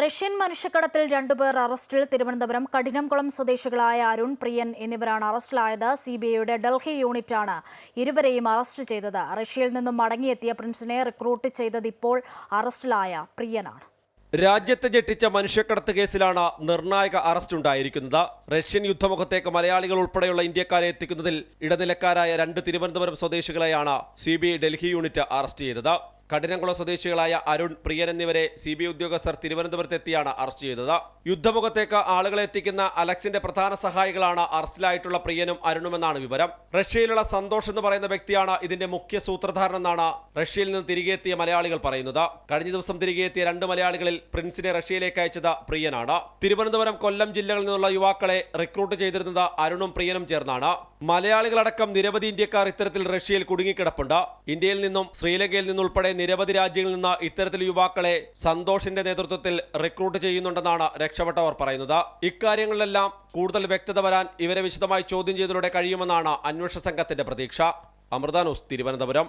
Russian മനുഷ്യക്കടത്തിൽ രണ്ടുപേർ അറസ്റ്റിൽ തിരുവനന്തപുരം കഠിനംകുളം സ്വദേശികളായ അരുൺ പ്രിയൻ എന്നിവരാണ് അറസ്റ്റിലായത്. സി ബി ഐയുടെ ഡൽഹി യൂണിറ്റാണ് ഇരുവരെയും അറസ്റ്റ് ചെയ്തത്. റഷ്യയിൽ നിന്നും മടങ്ങിയെത്തിയ പ്രിൻസിനെ റിക്രൂട്ട് ചെയ്തത് ഇപ്പോൾ അറസ്റ്റിലായ പ്രിയനാണ്. രാജ്യത്തെ ഞെട്ടിച്ച മനുഷ്യക്കടത്ത് കേസിലാണ് നിർണായക അറസ്റ്റ് ഉണ്ടായിരിക്കുന്നത്. റഷ്യൻ യുദ്ധമുഖത്തേക്ക് മലയാളികൾ ഉൾപ്പെടെയുള്ള ഇന്ത്യക്കാരെ എത്തിക്കുന്നതിൽ ഇടനിലക്കാരായ രണ്ട് തിരുവനന്തപുരം സ്വദേശികളെയാണ് സി ഡൽഹി യൂണിറ്റ് അറസ്റ്റ് ചെയ്തത്. കഠിനംകുളം സ്വദേശികളായ അരുൺ പ്രിയൻ എന്നിവരെ സി ബി ഐ ഉദ്യോഗസ്ഥർ തിരുവനന്തപുരത്തെത്തിയാണ് അറസ്റ്റ് ചെയ്തത്. യുദ്ധമുഖത്തേക്ക് ആളുകളെ എത്തിക്കുന്ന അലക്സിന്റെ പ്രധാന സഹായികളാണ് അറസ്റ്റിലായിട്ടുള്ള പ്രിയനും അരുണുമെന്നാണ് വിവരം. റഷ്യയിലുള്ള സന്തോഷ് എന്ന് പറയുന്ന വ്യക്തിയാണ് ഇതിന്റെ മുഖ്യ സൂത്രധാരനെന്നാണ് റഷ്യയിൽ നിന്ന് തിരികെ എത്തിയ മലയാളികൾ പറയുന്നത്. കഴിഞ്ഞ ദിവസം തിരികെ എത്തിയ രണ്ട് മലയാളികളിൽ പ്രിൻസിനെ റഷ്യയിലേക്ക് അയച്ചത് പ്രിയനാണ്. തിരുവനന്തപുരം കൊല്ലം ജില്ലകളിൽ നിന്നുള്ള യുവാക്കളെ റിക്രൂട്ട് ചെയ്തിരുന്നത് അരുണും പ്രിയനും ചേർന്നാണ്. മലയാളികളടക്കം നിരവധി ഇന്ത്യക്കാർ ഇത്തരത്തിൽ റഷ്യയിൽ കുടുങ്ങിക്കിടപ്പുണ്ട്. ഇന്ത്യയിൽ നിന്നും ശ്രീലങ്കയിൽ നിന്നുൾപ്പെടെ നിരവധി രാജ്യങ്ങളിൽ നിന്ന് ഇത്തരത്തിൽ യുവാക്കളെ സന്തോഷിന്റെ നേതൃത്വത്തിൽ റിക്രൂട്ട് ചെയ്യുന്നുണ്ടെന്നാണ് രക്ഷപ്പെട്ടവർ പറയുന്നത്. ഇക്കാര്യങ്ങളിലെല്ലാം കൂടുതൽ വ്യക്തത വരാൻ ഇവരെ വിശദമായി ചോദ്യം ചെയ്തതിലൂടെ കഴിയുമെന്നാണ് അന്വേഷണ സംഘത്തിന്റെ പ്രതീക്ഷ. അമൃത ന്യൂസ് തിരുവനന്തപുരം.